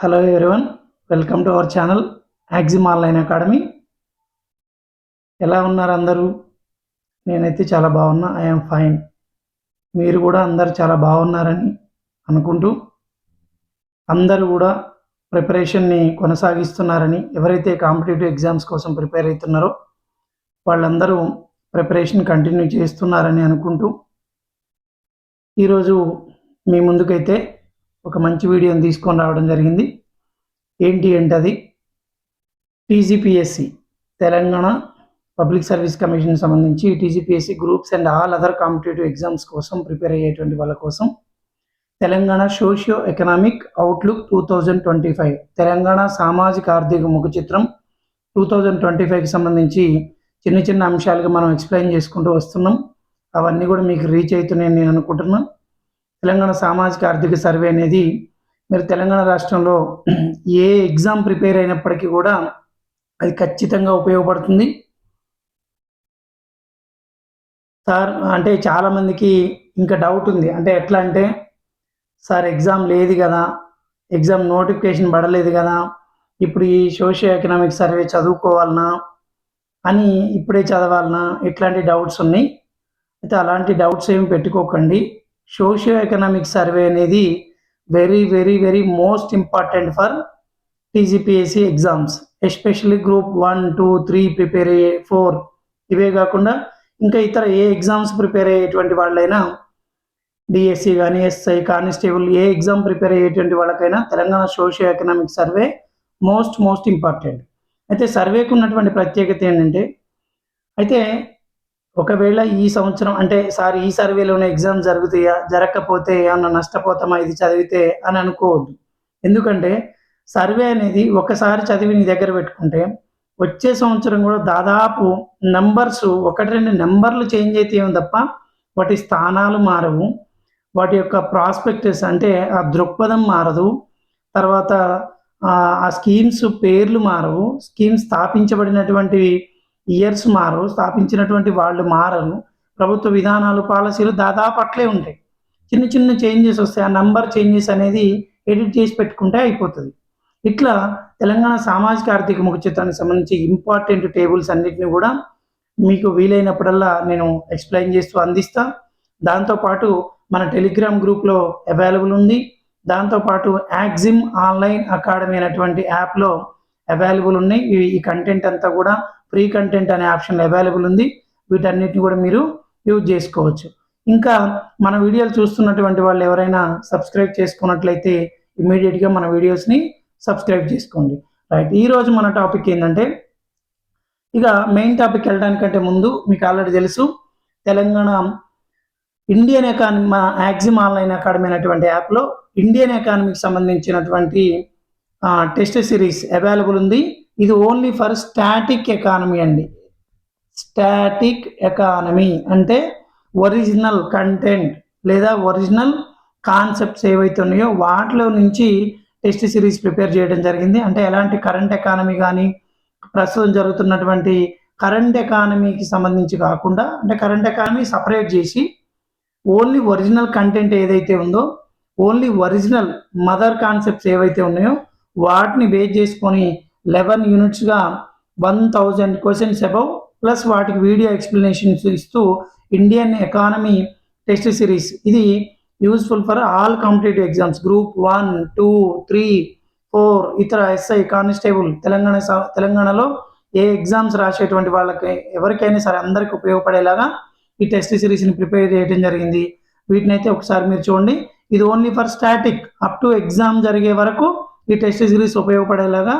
Hello everyone welcome to our channel Axiom online academy ఎలా ఉన్నారు అందరూ? నేనైతే చాలా బాగున్నా ఐఎమ్ ఫైన్ మీరు కూడా అందరు చాలా బాగున్నారని అనుకుంటూ అందరూ కూడా ప్రిపరేషన్ని కొనసాగిస్తున్నారని ఎవరైతే కాంపిటేటివ్ ఎగ్జామ్స్ కోసం ప్రిపేర్ అవుతున్నారో వాళ్ళందరూ ప్రిపరేషన్ కంటిన్యూ చేస్తున్నారని అనుకుంటూ ఈరోజు మీ ముందుకైతే ఒక మంచి వీడియోని తీసుకొని రావడం జరిగింది. ఏంటి అంటే అది TGPSC Telangana public service commission సంబంధించి TGPSC groups and all other competitive exams కోసం ప్రిపేర్ అయ్యేటువంటి వాళ్ళ కోసం Telangana socio economic outlook two thousand twenty five Telangana సామాజిక ఆర్థిక ముఖ చిత్రం టూ థౌజండ్ ట్వంటీ ఫైవ్కి సంబంధించి చిన్న చిన్న అంశాలుగా మనం ఎక్స్ప్లెయిన్ చేసుకుంటూ వస్తున్నాం. అవన్నీ కూడా మీకు రీచ్ అవుతున్నాయని నేను అనుకుంటున్నాను తెలంగాణ సామాజిక ఆర్థిక సర్వే అనేది మీరు తెలంగాణ రాష్ట్రంలో ఏ ఎగ్జామ్ ప్రిపేర్ అయినప్పటికీ కూడా అది ఖచ్చితంగా ఉపయోగపడుతుంది. సార్ అంటే చాలామందికి ఇంకా డౌట్ ఉంది. అంటే ఎట్లా అంటే సార్ ఎగ్జామ్ లేదు కదా ఎగ్జామ్ నోటిఫికేషన్ పడలేదు కదా ఇప్పుడు ఈ సోషియో ఎకనామిక్ సర్వే చదువుకోవాలనా అని ఇప్పుడే చదవాలనా? ఇట్లాంటి డౌట్స్ ఉన్నాయి. అయితే అలాంటి డౌట్స్ ఏమి పెట్టుకోకండి. సోషియో ఎకనామిక్ సర్వే అనేది very very very most important for TGPSC exams especially group one two three prepare అయ్యే ఫోర్ ఇవే కాకుండా ఇంకా ఇతర ఏ ఎగ్జామ్స్ ప్రిపేర్ అయ్యేటువంటి వాళ్ళైనా డిఎస్సి కానీ ఎస్ఐ కానిస్టేబుల్ ఏ ఎగ్జామ్ ప్రిపేర్ అయ్యేటువంటి వాళ్ళకైనా Telangana socio economic survey most most important అయితే సర్వేకు ఉన్నటువంటి ప్రత్యేకత ఏంటంటే అయితే ఒకవేళ ఈ సంవత్సరం అంటే సార్ ఈ సర్వేలోనే ఎగ్జామ్ జరుగుతాయా జరగకపోతే ఏమన్నా నష్టపోతామా ఇది చదివితే అని అనుకోవద్దు. ఎందుకంటే సర్వే అనేది ఒకసారి చదివి నీ దగ్గర పెట్టుకుంటే వచ్చే సంవత్సరం కూడా దాదాపు నంబర్స్ ఒకటి రెండు నెంబర్లు చేంజ్ అయితే ఏమి తప్ప వాటి స్థానాలు మారవు. వాటి యొక్క ప్రాస్పెక్టస్ అంటే ఆ దృక్పథం మారదు. తర్వాత ఆ స్కీమ్స్ పేర్లు మారవు. స్కీమ్స్ స్థాపించబడినటువంటి ఇయర్స్ మారు స్థాపించినటువంటి వాళ్ళు మారను. ప్రభుత్వ విధానాలు పాలసీలు దాదాపు అట్లే ఉంటాయి. చిన్న చిన్న చేంజెస్ వస్తాయి. ఆ నంబర్ చేంజెస్ అనేది ఎడిట్ చేసి పెట్టుకుంటే అయిపోతుంది. ఇట్లా తెలంగాణ సామాజిక ఆర్థిక ముఖ చిత్రానికి సంబంధించి ఇంపార్టెంట్ టేబుల్స్ అన్నిటిని కూడా మీకు వీలైనప్పుడల్లా నేను ఎక్స్ప్లెయిన్ చేస్తూ అందిస్తా. దాంతోపాటు మన టెలిగ్రామ్ గ్రూప్లో అవైలబుల్ ఉంది. దాంతోపాటు యాక్సిమ్ ఆన్లైన్ అకాడమీ అనేటువంటి యాప్లో అవైలబుల్ ఉన్నాయి. ఈ కంటెంట్ అంతా కూడా ఫ్రీ కంటెంట్ అనే ఆప్షన్ అవైలబుల్ ఉంది. వీటన్నిటిని కూడా మీరు యూజ్ చేసుకోవచ్చు. ఇంకా మన వీడియోలు చూస్తున్నటువంటి వాళ్ళు ఎవరైనా సబ్స్క్రైబ్ చేసుకున్నట్లయితే ఇమీడియట్గా మన వీడియోస్ని సబ్స్క్రైబ్ చేసుకోండి. రైట్ ఈరోజు మన టాపిక్ ఏంటంటే ఇక మెయిన్ టాపిక్ వెళ్ళడానికంటే ముందు మీకు ఆల్రెడీ తెలుసు తెలంగాణ ఇండియన్ ఎకానమీ మన యాక్సిమ్ ఆన్లైన్ అకాడమీ అనేటువంటి యాప్లో ఇండియన్ ఎకానమీకి సంబంధించినటువంటి టెస్ట్ సిరీస్ అవైలబుల్ ఉంది. ఇది ఓన్లీ ఫర్ స్టాటిక్ ఎకానమీ అండి. స్టాటిక్ ఎకానమీ అంటే ఒరిజినల్ కంటెంట్ లేదా ఒరిజినల్ కాన్సెప్ట్స్ ఏవైతే ఉన్నాయో వాటిలో నుంచి టెస్ట్ సిరీస్ ప్రిపేర్ చేయడం జరిగింది. అంటే ఎలాంటి కరెంట్ ఎకానమీ కానీ ప్రస్తుతం జరుగుతున్నటువంటి కరెంట్ ఎకానమీకి సంబంధించి కాకుండా అంటే కరెంట్ ఎకానమీ సపరేట్ చేసి ఓన్లీ ఒరిజినల్ కంటెంట్ ఏదైతే ఉందో ఓన్లీ ఒరిజినల్ మదర్ కాన్సెప్ట్స్ ఏవైతే ఉన్నాయో వాటిని బేస్ చేసుకొని eleven యూనిట్స్గా one thousand questions above plus వాటికి వీడియో ఎక్స్ప్లెనేషన్స్ ఇస్తూ ఇండియన్ ఎకానమీ టెస్ట్ సిరీస్ ఇది useful for all competitive exams group one two three four ఇతర ఎస్ఐ కానిస్టేబుల్ తెలంగాణ తెలంగాణలో ఏ ఎగ్జామ్స్ రాసేటువంటి వాళ్ళకి ఎవరికైనా సరే అందరికి ఉపయోగపడేలాగా ఈ టెస్ట్ సిరీస్ని ప్రిపేర్ చేయడం జరిగింది. వీటిని అయితే ఒకసారి మీరు చూడండి. ఇది only for static up to exam జరిగే వరకు ఈ టెస్ట్ సిరీస్ ఉపయోగపడేలాగా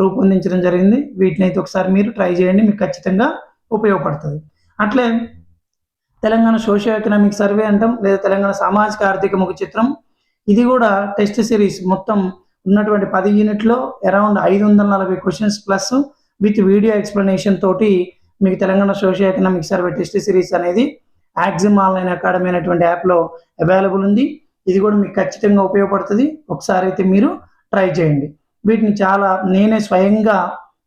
రూపొందించడం జరిగింది. వీటిని అయితే ఒకసారి మీరు ట్రై చేయండి. మీకు ఖచ్చితంగా ఉపయోగపడుతుంది. అట్లే తెలంగాణ సోషియో ఎకనామిక్ సర్వే అంటాం లేదా తెలంగాణ సామాజిక ఆర్థిక ముఖ చిత్రం. ఇది కూడా టెస్ట్ సిరీస్ మొత్తం ఉన్నటువంటి పది యూనిట్లో అరౌండ్ ఐదు వందల నలభై questions plus with video explanation తోటి మీకు Telangana socio economic survey test series అనేది యాక్సిమ్ ఆన్లైన్ అకాడమీ అనేటువంటి యాప్లో అవైలబుల్ ఉంది. ఇది కూడా మీకు ఖచ్చితంగా ఉపయోగపడుతుంది. ఒకసారి అయితే మీరు ట్రై చేయండి. వీటిని చాలా నేనే స్వయంగా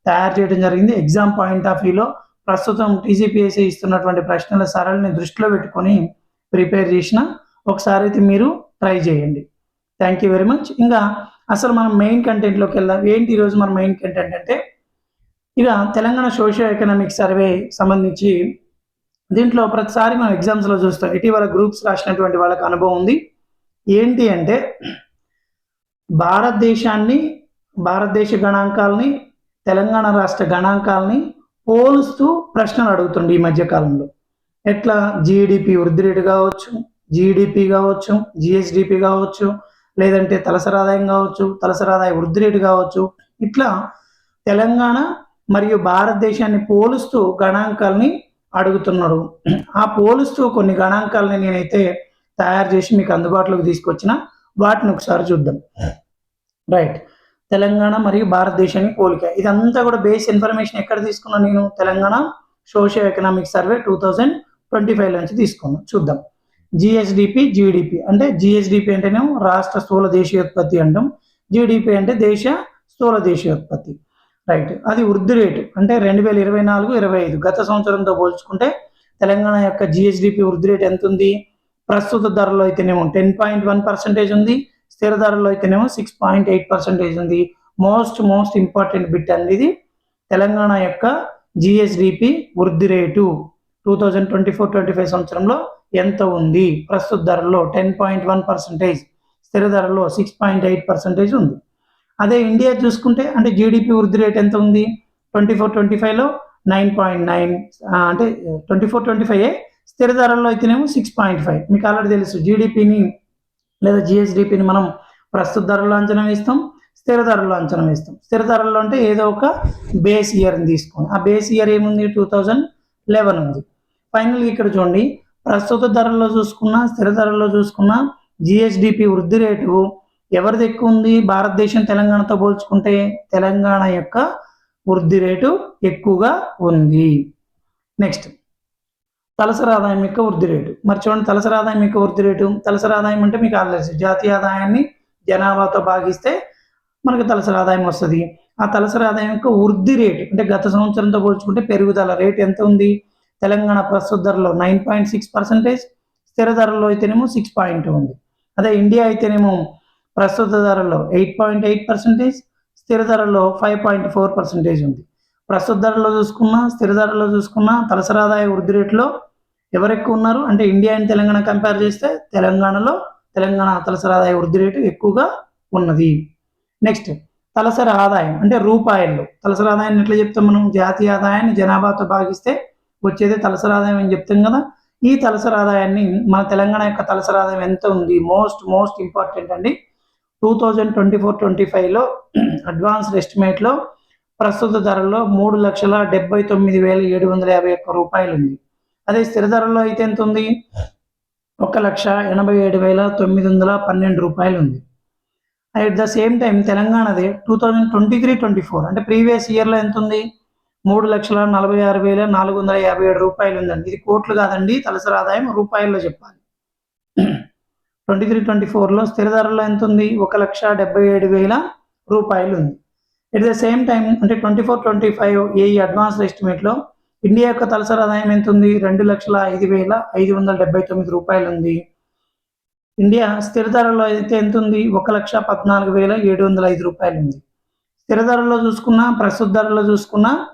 తయారు చేయడం జరిగింది. ఎగ్జామ్ పాయింట్ ఆఫ్ వ్యూలో ప్రస్తుతం టీజీపీఎస్సీ ఇస్తున్నటువంటి ప్రశ్నల సరళిని దృష్టిలో పెట్టుకొని ప్రిపేర్ చేసిన ఒకసారి అయితే మీరు ట్రై చేయండి. థ్యాంక్ యూ వెరీ మచ్ ఇంకా అసలు మనం మెయిన్ కంటెంట్లోకి వెళ్దాం. ఏంటి ఈరోజు మన మెయిన్ కంటెంట్ అంటే? ఇక తెలంగాణ సోషియో ఎకనామిక్ సర్వే సంబంధించి దీంట్లో ప్రతిసారి మనం ఎగ్జామ్స్లో చూస్తాం. ఇటీవల గ్రూప్స్ రాసినటువంటి వాళ్ళకి అనుభవం ఉంది. ఏంటి అంటే భారతదేశాన్ని భారతదేశ గణాంకాలని తెలంగాణ రాష్ట్ర గణాంకాలని పోలుస్తూ ప్రశ్నలు అడుగుతుండే ఈ మధ్య కాలంలో. ఎట్లా? జీడిపి వృద్ధి రేటు కావచ్చు జీడిపి కావచ్చు జిఎస్డిపి కావచ్చు లేదంటే తలసరాదాయం కావచ్చు తలసరాదాయ ఆదాయ వృద్ధి రేటు కావచ్చు ఇట్లా తెలంగాణ మరియు భారతదేశాన్ని పోలుస్తూ గణాంకాలని అడుగుతున్నాడు ఆ పోలుస్తూ కొన్ని గణాంకాలని నేనైతే తయారు చేసి మీకు అందుబాటులోకి తీసుకొచ్చిన వాటిని ఒకసారి చూద్దాం. రైట్. తెలంగాణ మరియు భారతదేశానికి పోలిక. ఇదంతా కూడా బేస్ ఇన్ఫర్మేషన్ ఎక్కడ తీసుకున్నా నేను Telangana socio economic survey two thousand twenty five నుంచి తీసుకున్నాను చూద్దాం. జిఎస్డిపి జీడిపి అంటే జిఎస్డిపి అంటేనేమో రాష్ట్ర స్థూల దేశీయోత్పత్తి అంటాం. జీడిపి అంటే దేశ స్థూల దేశీయోత్పత్తి. రైట్ అది వృద్ధి రేటు అంటే రెండు వేల ఇరవై నాలుగు ఇరవై ఐదు గత సంవత్సరంతో పోల్చుకుంటే తెలంగాణ యొక్క జిఎస్డిపి వృద్ధి రేటు ఎంత ఉంది ప్రస్తుత ధరలో అయితేనేమో టెన్ పాయింట్ వన్ పర్సెంటేజ్ ఉంది. స్థిర ధరలో అయితేనేమో సిక్స్ పాయింట్ ఎయిట్ పర్సెంటేజ్ ఉంది. మోస్ట్ మోస్ట్ ఇంపార్టెంట్ బిట్ అనేది తెలంగాణ యొక్క జిఎస్డిపి వృద్ధి rate. Two thousand twenty four twenty five సంవత్సరంలో ఎంత ఉంది? ప్రస్తుత ధరలో టెన్ పాయింట్ వన్ పర్సెంటేజ్ స్థిర ధరలో సిక్స్ పాయింట్ ఎయిట్ పర్సెంటేజ్ ఉంది. అదే ఇండియా చూసుకుంటే అంటే జీడిపి వృద్ధి రేట్ ఎంత ఉంది? ట్వంటీ ఫోర్ ట్వంటీ ఫైవ్లో నైన్ పాయింట్ నైన్ అంటే ట్వంటీ ఫోర్ ట్వంటీ ఫైవ్ స్థిర ధరల్లో అయితేనేమో సిక్స్ పాయింట్ ఫైవ్ మీకు ఆల్రెడీ తెలుసు జీడిపిని లేదా జిఎస్డిపిని మనం ప్రస్తుత ధరల్లో అంచనా వేస్తాం స్థిర ధరల్లో అంచనా వేస్తాం. స్థిర ధరల్లో అంటే ఏదో ఒక బేస్ ఇయర్ని తీసుకొని ఆ బేస్ ఇయర్ ఏముంది? టూ థౌజండ్ లెవెన్ ఉంది. ఫైనల్ ఇక్కడ చూడండి ప్రస్తుత ధరల్లో చూసుకున్న స్థిర ధరల్లో చూసుకున్న జిఎస్డిపి వృద్ధి రేటు ఎవరిది ఎక్కువ ఉంది? భారతదేశం తెలంగాణతో పోల్చుకుంటే తెలంగాణ యొక్క వృద్ధి రేటు ఎక్కువగా ఉంది. నెక్స్ట్ తలసరి ఆదాయం యొక్క వృద్ధి రేటు. మరి చూడండి తలసరి ఆదాయం యొక్క వృద్ధి రేటు తలసరి ఆదాయం అంటే మీకు ఆలోచి జాతీయ ఆదాయాన్ని జనాభాతో భాగిస్తే మనకు తలసరి ఆదాయం వస్తుంది. ఆ తలసరి ఆదాయం యొక్క వృద్ధి రేటు అంటే గత సంవత్సరంతో పోల్చుకుంటే పెరుగుదల రేటు ఎంత ఉంది? తెలంగాణ ప్రస్తుత ధరలో నైన్ పాయింట్ సిక్స్ పర్సెంటేజ్ స్థిర ధరలో అయితేనేమో సిక్స్ పాయింట్ ఉంది. అదే ఇండియా అయితేనేమో ప్రస్తుత ధరలో ఎయిట్ పాయింట్ ఎయిట్ పర్సెంటేజ్ స్థిర ధరలో ఫైవ్ పాయింట్ ఫోర్ పర్సెంటేజ్ ఉంది. ప్రస్తుత ధరలో చూసుకున్నా స్థిర ధరలో చూసుకున్నా తలసరి ఆదాయ వృద్ధి రేట్లో ఎవరు ఎక్కువ ఉన్నారు? అంటే ఇండియా అండ్ తెలంగాణ కంపేర్ చేస్తే తెలంగాణలో తెలంగాణ తలసరి ఆదాయ వృద్ధి రేటు ఎక్కువగా ఉన్నది. నెక్స్ట్ తలసరి ఆదాయం. అంటే రూపాయల్లో తలసరి ఆదాయాన్ని ఎట్లా చెప్తాం మనం? జాతీయ ఆదాయాన్ని జనాభాతో భాగిస్తే వచ్చేది తలసరి ఆదాయం అని చెప్తాం కదా. ఈ తలసరి ఆదాయాన్ని మన తెలంగాణ యొక్క తలసరి ఆదాయం ఎంత ఉంది? మోస్ట్ మోస్ట్ ఇంపార్టెంట్ అండి. Two thousand twenty four twenty ఫైవ్లో అడ్వాన్స్డ్ ఎస్టిమేట్లో ప్రస్తుత ధరలో మూడు లక్షల డెబ్బై తొమ్మిది వేల ఏడు వందల యాభై ఒక్క రూపాయలు ఉంది అదే స్థిర ధరలో అయితే ఎంత ఉంది ఒక లక్ష ఎనభై ఏడు వేల తొమ్మిది వందల పన్నెండు రూపాయలు ఉంది at the same time తెలంగాణది two thousand twenty three twenty four అంటే ప్రీవియస్ ఇయర్లో ఎంత ఉంది మూడు లక్షల నలభై ఆరు వేల నాలుగు వందల యాభై ఏడు రూపాయలు ఉందండి ఇది కోట్లు కాదండి తలసరి ఆదాయం రూపాయల్లో చెప్పాలి. ట్వంటీ త్రీ ట్వంటీ ఫోర్లో స్థిర ధరలో ఎంత ఉంది ఒక లక్ష డెబ్బై ఏడు వేల రూపాయలు ఉంది ఎట్ ద సేమ్ టైం అంటే twenty four twenty five a advance ఎస్టిమేట్లో India యొక్క తలసరి ఆదాయం ఎంత ఉంది రెండు లక్షల ఐదు వేల ఐదు వందల డెబ్బై తొమ్మిది రూపాయలు ఉంది. ఇండియా స్థిర ధరలో అయితే ఎంత ఉంది ఒక లక్ష పద్నాలుగు వేల ఏడు వందల ఐదు రూపాయలు ఉంది. స్థిర ధరలో చూసుకున్నా ప్రస్తుత ధరలో చూసుకున్నా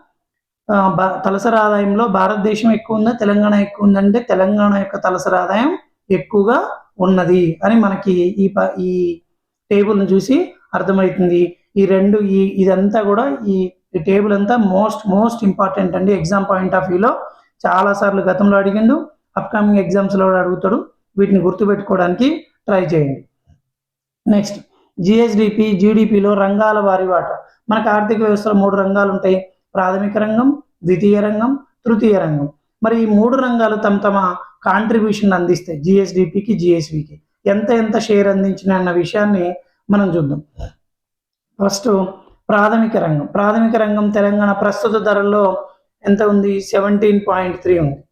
తలసరి ఆదాయంలో భారతదేశం ఎక్కువ ఉందా? తెలంగాణ ఎక్కువ ఉందంటే తెలంగాణ యొక్క తలసరి ఆదాయం ఎక్కువగా ఉన్నది అని మనకి ఈ ప- ఈ టేబుల్ను చూసి అర్థమవుతుంది. ఈ రెండు ఈ ఇదంతా కూడా ఈ టేబుల్ అంతా మోస్ట్ మోస్ట్ ఇంపార్టెంట్ అండి. ఎగ్జామ్ పాయింట్ ఆఫ్ వ్యూలో చాలా సార్లు గతంలో అడిగిండు అప్కమింగ్ ఎగ్జామ్స్లో కూడా అడుగుతాడు. వీటిని గుర్తుపెట్టుకోవడానికి ట్రై చేయండి. నెక్స్ట్ జిఎస్డిపి జీడిపిలో రంగాల వారి వాట. మనకు ఆర్థిక వ్యవస్థలో మూడు రంగాలు ఉంటాయి. ప్రాథమిక రంగం ద్వితీయ రంగం తృతీయ రంగం. మరి ఈ మూడు రంగాలు తమ తమ కాంట్రిబ్యూషన్ అందిస్తాయి. జిఎస్డిపికి జిఎస్వికి ఎంత ఎంత షేర్ అందించిన అన్న విషయాన్ని మనం చూద్దాం. ఫస్ట్ ప్రాథమిక రంగం. ప్రాథమిక రంగం తెలంగాణ ప్రస్తుత ధరల్లో ఎంత ఉంది? సెవెంటీన్ పాయింట్ త్రీ ఉంది.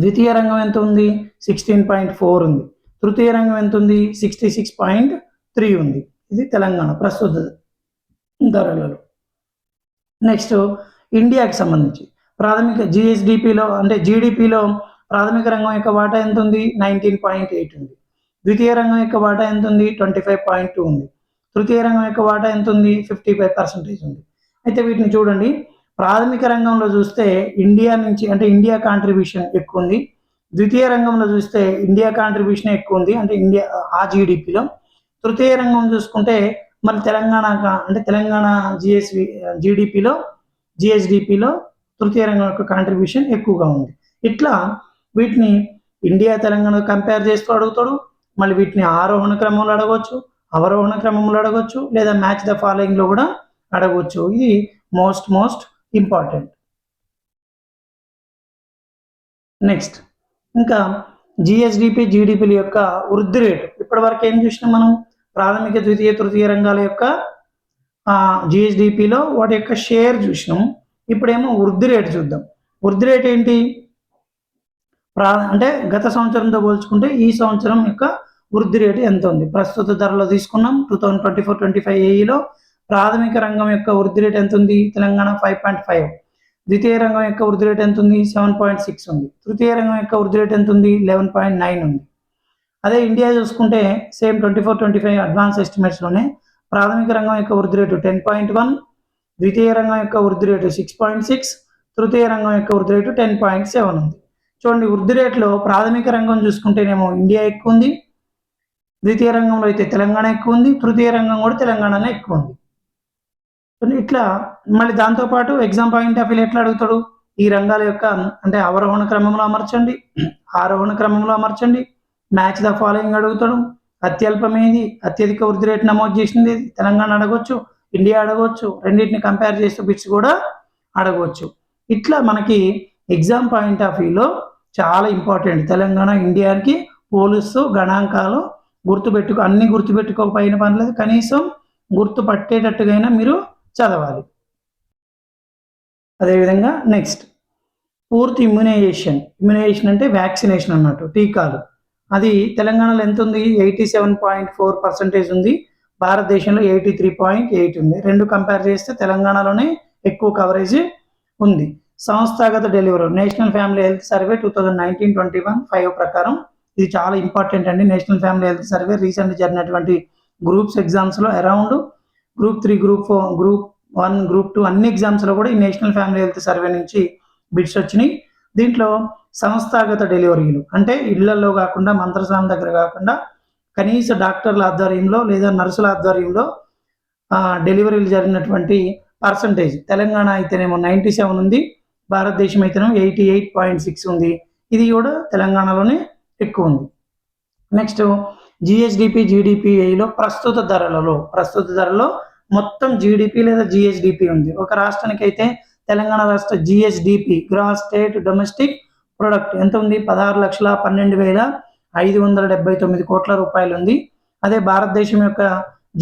ద్వితీయ రంగం ఎంత ఉంది? సిక్స్టీన్ పాయింట్ ఫోర్ ఉంది. తృతీయ రంగం ఎంత ఉంది? సిక్స్టీ సిక్స్ పాయింట్ త్రీ ఉంది. ఇది తెలంగాణ ప్రస్తుత ధరలలో. నెక్స్ట్ ఇండియాకి సంబంధించి. ప్రాథమిక జిఎస్డిపిలో అంటే జీడిపిలో ప్రాథమిక రంగం యొక్క వాటా ఎంత ఉంది? నైన్టీన్ పాయింట్ ఎయిట్ ఉంది. ద్వితీయ రంగం యొక్క వాటా ఎంత ఉంది? ట్వంటీ ఫైవ్ పాయింట్ టూ ఉంది. తృతీయ రంగం యొక్క వాటా ఎంత ఉంది ఫిఫ్టీ ఫైవ్ పర్సెంటేజ్ ఉంది. అయితే వీటిని చూడండి. ప్రాథమిక రంగంలో చూస్తే ఇండియా నుంచి అంటే ఇండియా కాంట్రిబ్యూషన్ ఎక్కువ ఉంది. ద్వితీయ రంగంలో చూస్తే ఇండియా కాంట్రిబ్యూషన్ ఎక్కువ ఉంది. అంటే ఇండియా ఆ జీడిపిలో తృతీయ రంగం చూసుకుంటే మన తెలంగాణ అంటే తెలంగాణ జిఎస్వి జీడిపిలో జిఎస్డిపిలో తృతీయ రంగం యొక్క కాంట్రిబ్యూషన్ ఎక్కువగా ఉంది. ఇట్లా వీటిని ఇండియా తెలంగాణ కంపేర్ చేస్తూ అడుగుతాడు. మళ్ళీ వీటిని ఆరోహణ క్రమంలో అడగవచ్చు. అవరోహణ క్రమంలో అడగవచ్చు లేదా మ్యాచ్ ద ఫాలోయింగ్లో కూడా అడగవచ్చు ఇది మోస్ట్ మోస్ట్ ఇంపార్టెంట్ నెక్స్ట్ ఇంకా జిఎస్డిపి జీడిపిల యొక్క వృద్ధి రేటు. ఇప్పటివరకు ఏం చూసినాం మనం? ప్రాథమిక ద్వితీయ తృతీయ రంగాల యొక్క జిఎస్డిపిలో వాటి యొక్క షేర్ చూసినాం. ఇప్పుడేమో వృద్ధి రేటు చూద్దాం. వృద్ధి రేటు ఏంటి? ప్రా అంటే గత సంవత్సరంతో పోల్చుకుంటే ఈ సంవత్సరం యొక్క వృద్ధి రేటు ఎంత ఉంది? ప్రస్తుత ధరలో తీసుకున్నాం. Two thousand twenty four twenty five ఏఈలో ప్రాథమిక రంగం యొక్క వృద్ధి రేటు ఎంత ఉంది? తెలంగాణ ఫైవ్ పాయింట్ ఫైవ్ ద్వితీయ రంగం యొక్క వృద్ధి రేటు ఎంత ఉంది? సెవెన్ పాయింట్ సిక్స్ ఉంది. తృతీయ రంగం యొక్క వృద్ధి రేటు ఎంత ఉంది? లెవెన్ పాయింట్ నైన్ ఉంది. అదే ఇండియా చూసుకుంటే same twenty four twenty five advance ఎస్టిమేట్స్లోనే ప్రాథమిక రంగం యొక్క వృద్ధి రేటు టెన్ పాయింట్ వన్ ద్వితీయ రంగం యొక్క వృద్ధి రేటు సిక్స్ పాయింట్ సిక్స్ తృతీయ రంగం యొక్క వృద్ధి రేటు టెన్ పాయింట్ సెవెన్ ఉంది. చూడండి వృద్ధి రేట్లో ప్రాథమిక రంగం చూసుకుంటేనేమో ఇండియా ఎక్కువ ఉంది. ద్వితీయ రంగంలో అయితే తెలంగాణ ఎక్కువ ఉంది తృతీయ రంగం కూడా తెలంగాణనే ఎక్కువ ఉంది. ఇట్లా మళ్ళీ దాంతోపాటు ఎగ్జామ్ పాయింట్ ఆఫ్ వ్యూ ఎట్లా అడుగుతాడు? ఈ రంగాల యొక్క అంటే అవరోహణ క్రమంలో అమర్చండి ఆరోహణ క్రమంలో అమర్చండి మ్యాచ్ ద ఫాలోయింగ్ అడుగుతాడు. అత్యల్పమేది అత్యధిక వృద్ధి రేటు నమోదు చేసింది తెలంగాణ అడగొచ్చు ఇండియా అడగవచ్చు రెండింటిని కంపేర్ చేస్తూ బిట్స్ కూడా అడగవచ్చు ఇట్లా మనకి ఎగ్జామ్ పాయింట్ ఆఫ్ వ్యూలో చాలా ఇంపార్టెంట్ తెలంగాణ ఇండియాకి పోలుస్తూ గణాంకాలు గుర్తుపెట్టుకో అన్ని గుర్తుపెట్టుకోకపోయిన పనిలేదు కనీసం గుర్తు పట్టేటట్టుగా మీరు చదవాలి. అదేవిధంగా నెక్స్ట్ పూర్తి ఇమ్యునైజేషన్ ఇమ్యునైజేషన్ అంటే వ్యాక్సినేషన్ అన్నట్టు టీకాలు. అది తెలంగాణలో ఎంత ఉంది eighty seven point four percentage ఉంది. భారతదేశంలో ఎయిటీ త్రీ పాయింట్ ఎయిట్ ఉంది. రెండు కంపేర్ చేస్తే తెలంగాణలోనే ఎక్కువ కవరేజ్ ఉంది. సంస్థాగత delivery national family health survey two thousand nineteen twenty one five ప్రకారం ఇది చాలా ఇంపార్టెంట్ అండి. National family health survey recent జరిగినటువంటి గ్రూప్స్ ఎగ్జామ్స్లో around group three group four group one group two అన్ని ఎగ్జామ్స్లో కూడా ఈ నేషనల్ ఫ్యామిలీ హెల్త్ సర్వే నుంచి బిట్స్ వచ్చినాయి. దీంట్లో సంస్థాగత డెలివరీలు అంటే ఇళ్ళలో కాకుండా మంత్రసాల దగ్గర కాకుండా కనీస డాక్టర్ల ఆధ్వర్యంలో లేదా నర్సుల ఆధ్వర్యంలో డెలివరీలు జరిగినటువంటి పర్సంటేజ్. తెలంగాణ అయితేనేమో నైంటీ సెవెన్ ఉంది. భారతదేశం అయితేనేమో ఎయిటీ ఎయిట్ పాయింట్ సిక్స్ ఉంది. ఇది కూడా తెలంగాణలోనే ఎక్కువ ఉంది నెక్స్ట్ జిఎస్డిపి జీడిపిఐలో ప్రస్తుత ధరలలో ప్రస్తుత ధరలో మొత్తం జీడిపి లేదా జిఎస్డిపి ఉంది. ఒక రాష్ట్రానికి అయితే తెలంగాణ రాష్ట్ర GSDP gross state domestic product ఎంత ఉంది? పదహారు లక్షల పన్నెండు వేల ఐదు వందల డెబ్బై తొమ్మిది కోట్ల రూపాయలు ఉంది. అదే భారతదేశం యొక్క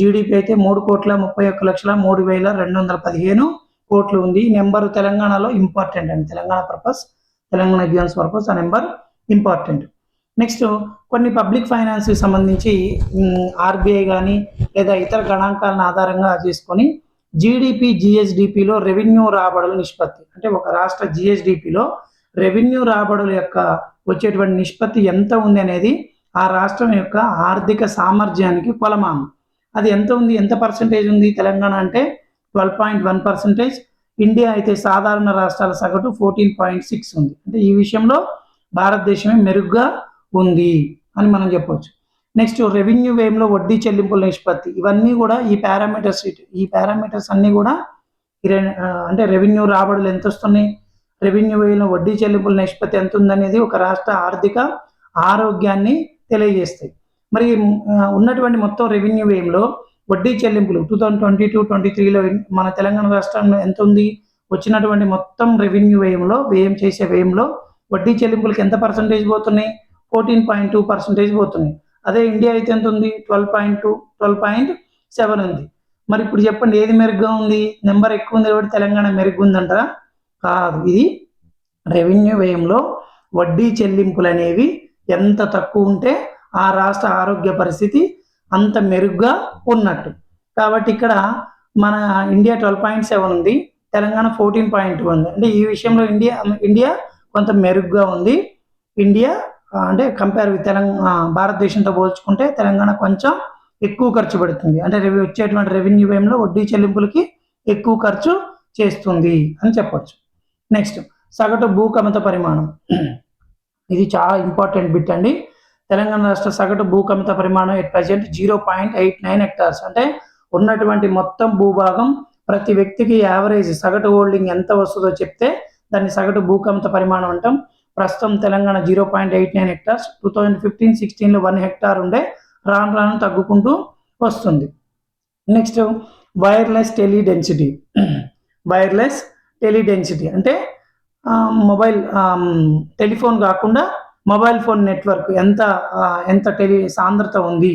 జీడిపి అయితే మూడు కోట్ల ముప్పై ఒక్క లక్షల మూడు వేల రెండు వందల పదిహేను కోట్లు ఉంది. ఈ నెంబర్ తెలంగాణలో ఇంపార్టెంట్ అండి. Telangana purpose Telangana exams purpose ఆ నెంబర్ ఇంపార్టెంట్ నెక్స్ట్ కొన్ని పబ్లిక్ ఫైనాన్స్కి సంబంధించి ఆర్బీఐ కానీ లేదా ఇతర గణాంకాలను ఆధారంగా చేసుకొని జీడిపి జిఎస్డిపిలో రెవెన్యూ రాబడుల నిష్పత్తి. అంటే ఒక రాష్ట్ర జిఎస్డిపిలో రెవెన్యూ రాబడుల యొక్క వచ్చేటువంటి నిష్పత్తి ఎంత ఉంది అనేది ఆ రాష్ట్రం యొక్క ఆర్థిక సామర్థ్యానికి కొలమానం. అది ఎంత ఉంది? ఎంత పర్సంటేజ్ ఉంది? తెలంగాణ అంటే twelve point one percentage. India అయితే సాధారణ రాష్ట్రాల సగటు ఫోర్టీన్ పాయింట్ సిక్స్ ఉంది. అంటే ఈ విషయంలో భారతదేశమే మెరుగ్గా ఉంది అని మనం చెప్పవచ్చు నెక్స్ట్ రెవెన్యూ వేయంలో వడ్డీ చెల్లింపుల నిష్పత్తి. ఇవన్నీ కూడా ఈ పారామీటర్స్ ఈ పారామీటర్స్ అన్నీ కూడా అంటే రెవెన్యూ రాబడులు ఎంత వస్తున్నాయి రెవెన్యూ వేయంలో వడ్డీ చెల్లింపుల నిష్పత్తి ఎంత ఉందనేది ఒక రాష్ట్ర ఆర్థిక ఆరోగ్యాన్ని తెలియజేస్తాయి. మరి ఉన్నటువంటి మొత్తం రెవెన్యూ వేయంలో వడ్డీ చెల్లింపులు two thousand twenty two twenty త్రీలో మన తెలంగాణ రాష్ట్రంలో ఎంత ఉంది వచ్చినటువంటి మొత్తం రెవెన్యూ వ్యయంలో వ్యయం చేసే వ్యయంలో వడ్డీ చెల్లింపులకు ఎంత పర్సంటేజ్ పోతున్నాయి? ఫోర్టీన్ పాయింట్ టూ పర్సెంటేజ్ పోతున్నాయి. అదే ఇండియా అయితే ఎంత ఉంది? Twelve point two twelve point seven ఉంది. మరి ఇప్పుడు చెప్పండి ఏది మెరుగ్గా ఉంది? నెంబర్ ఎక్కువ ఉంది కాబట్టి తెలంగాణ మెరుగ్గా ఉందంటారా కాదు. ఇది రెవెన్యూ వ్యయంలో వడ్డీ చెల్లింపులు అనేవి ఎంత తక్కువ ఉంటే ఆ రాష్ట్ర ఆరోగ్య పరిస్థితి అంత మెరుగ్గా ఉన్నట్టు. కాబట్టి ఇక్కడ మన ఇండియా ట్వెల్వ్ పాయింట్ సెవెన్ ఉంది. తెలంగాణ ఫోర్టీన్ పాయింట్ టూ ఉంది. అంటే ఈ విషయంలో ఇండియా ఇండియా కొంత మెరుగ్గా ఉంది. ఇండియా అంటే కంపేర్ విత్ తెలంగాణ భారతదేశంతో పోల్చుకుంటే తెలంగాణ కొంచెం ఎక్కువ ఖర్చు పెడుతుంది. అంటే రెవి వచ్చేటువంటి రెవెన్యూ వ్యయంలో వడ్డీ చెల్లింపులకి ఎక్కువ ఖర్చు చేస్తుంది అని చెప్పొచ్చు. నెక్స్ట్ సగటు భూకమిత పరిమాణం. ఇది చాలా ఇంపార్టెంట్ బిట్ అండి. తెలంగాణ రాష్ట్ర సగటు భూకమిత పరిమాణం at present zero point eight nine hectares అంటే ఉన్నటువంటి మొత్తం భూభాగం ప్రతి వ్యక్తికి యావరేజ్ సగటు హోల్డింగ్ ఎంత వస్తుందో చెప్తే దాన్ని సగటు భూకమిత పరిమాణం అంటాం. ప్రస్తుతం Telangana zero point eight nine hectares two thousand fifteen సిక్స్టీన్లో వన్ హెక్టార్ ఉండే రాను రాను తగ్గుకుంటూ వస్తుంది. Next wireless teledensity wireless teledensity అంటే మొబైల్ టెలిఫోన్ కాకుండా మొబైల్ ఫోన్ నెట్వర్క్ ఎంత ఎంత టెలి సాంద్రత ఉంది?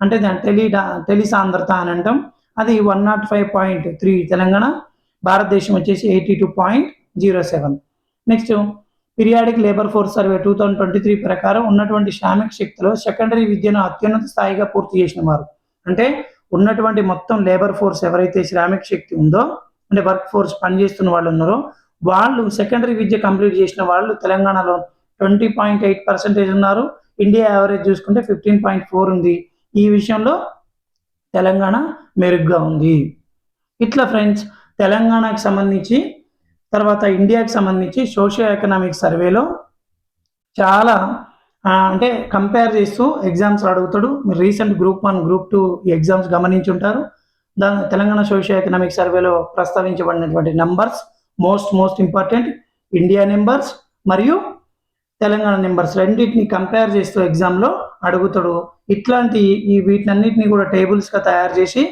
అంటే దాని టెలి టెలి సాంద్రత అని అంటాం. అది one nought five point three Telangana. భారతదేశం వచ్చేసి eighty two point zero seven. Next periodic labour force survey two thousand twenty three ప్రకారం ఉన్నటువంటి శ్రామిక శక్తిలో సెకండరీ విద్యను అత్యున్నత స్థాయిగా పూర్తి చేసిన వారు. అంటే ఉన్నటువంటి మొత్తం లేబర్ ఫోర్స్ ఎవరైతే శ్రామిక శక్తి ఉందో అంటే వర్క్ ఫోర్స్ పనిచేస్తున్న వాళ్ళు ఉన్నారో వాళ్ళు సెకండరీ విద్య కంప్లీట్ చేసిన వాళ్ళు తెలంగాణలో ట్వంటీ పాయింట్ ఎయిట్ పర్సెంటేజ్ ఉన్నారు. ఇండియా యావరేజ్ చూసుకుంటే ఫిఫ్టీన్ పాయింట్ ఫోర్ ఉంది. ఈ విషయంలో తెలంగాణ మెరుగ్గా ఉంది. ఇట్లా ఫ్రెండ్స్ తెలంగాణకి సంబంధించి తర్వాత ఇండియాకి సంబంధించి సోషియో ఎకనామిక్ సర్వేలో చాలా అంటే కంపేర్ చేస్తూ ఎగ్జామ్స్ అడుగుతాడు. మీరు recent group one group two exams గమనించి ఉంటారు దాని తెలంగాణ సోషియో ఎకనామిక్ సర్వేలో ప్రస్తావించబడినటువంటి numbers most most important India numbers మరియు తెలంగాణ నెంబర్స్ రెండింటిని కంపేర్ చేస్తూ ఎగ్జామ్లో అడుగుతాడు. ఇట్లాంటి ఈ వీటినన్నిటిని కూడా టేబుల్స్గా తయారు చేసి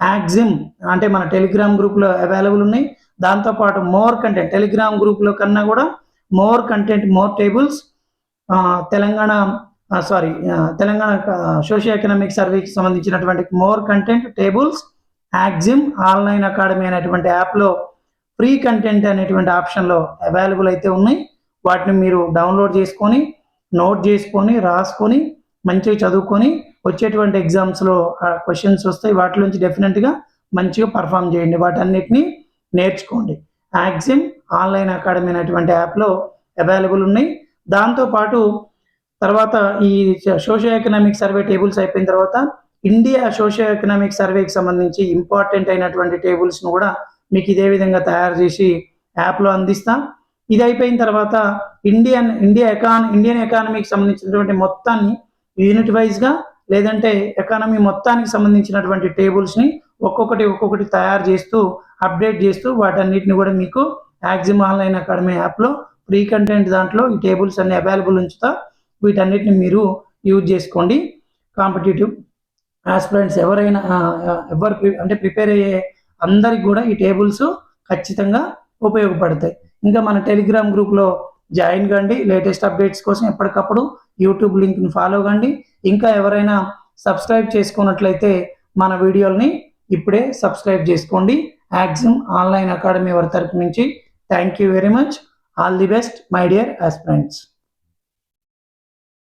యాక్సిమ్ అంటే మన టెలిగ్రామ్ గ్రూప్లో అవైలబుల్ ఉన్నాయి. దాంతోపాటు మోర్ కంటెంట్ టెలిగ్రామ్ గ్రూప్లో కన్నా కూడా more content more tables Telangana sorry Telangana socio economic సర్వేకి సంబంధించినటువంటి more content tables Axiom online academy అనేటువంటి యాప్లో ఫ్రీ కంటెంట్ అనేటువంటి ఆప్షన్లో అవైలబుల్ అయితే ఉన్నాయి. వాటిని మీరు డౌన్లోడ్ చేసుకొని నోట్ చేసుకొని రాసుకొని మంచిగా చదువుకొని వచ్చేటువంటి ఎగ్జామ్స్లో క్వశ్చన్స్ వస్తాయి. వాటిలోంచి డెఫినెట్గా మంచిగా పర్ఫామ్ చేయండి. వాటన్నిటిని నేర్చుకోండి. యాక్సిమ్ ఆన్లైన్ అకాడమీ అనేటువంటి యాప్లో అవైలబుల్ ఉన్నాయి. దాంతోపాటు తర్వాత ఈ సోషియో ఎకనామిక్ సర్వే టేబుల్స్ అయిపోయిన తర్వాత ఇండియా సోషియో ఎకనామిక్ సర్వేకి సంబంధించి ఇంపార్టెంట్ అయినటువంటి టేబుల్స్ను కూడా మీకు ఇదే విధంగా తయారు చేసి యాప్లో అందిస్తాం. ఇది అయిపోయిన తర్వాత ఇండియన్ ఇండియా ఎకాన్ ఇండియన్ ఎకానమీకి సంబంధించినటువంటి మొత్తాన్ని యూనిట్ వైజ్గా లేదంటే ఎకానమీ మొత్తానికి సంబంధించినటువంటి టేబుల్స్ని ఒక్కొక్కటి ఒక్కొక్కటి తయారు చేస్తూ అప్డేట్ చేస్తూ వాటన్నిటిని కూడా మీకు యాక్సిమ్ ఆన్లైన్ అకాడమీ యాప్లో ఫ్రీ కంటెంట్ దాంట్లో ఈ టేబుల్స్ అన్ని అవైలబుల్ ఉంచుతా. వీటన్నిటిని మీరు యూజ్ చేసుకోండి. కాంపిటేటివ్ ఆస్పిరెంట్స్ ఎవరైనా ఎవరు అంటే ప్రిపేర్ అయ్యే అందరికి కూడా ఈ టేబుల్స్ ఖచ్చితంగా ఉపయోగపడతాయి. ఇంకా మన టెలిగ్రామ్ గ్రూప్లో జాయిన్ కండి. లేటెస్ట్ అప్డేట్స్ కోసం ఎప్పటికప్పుడు యూట్యూబ్ లింక్ని ఫాలో కండి. ఇంకా ఎవరైనా సబ్స్క్రైబ్ చేసుకున్నట్లయితే మన వీడియోల్ని ఇప్పుడే సబ్స్క్రైబ్ చేసుకోండి. యాక్సిమ్ ఆన్లైన్ అకాడమీ వారి తరపు నుంచి. Thank you very much. All the best my dear aspirants.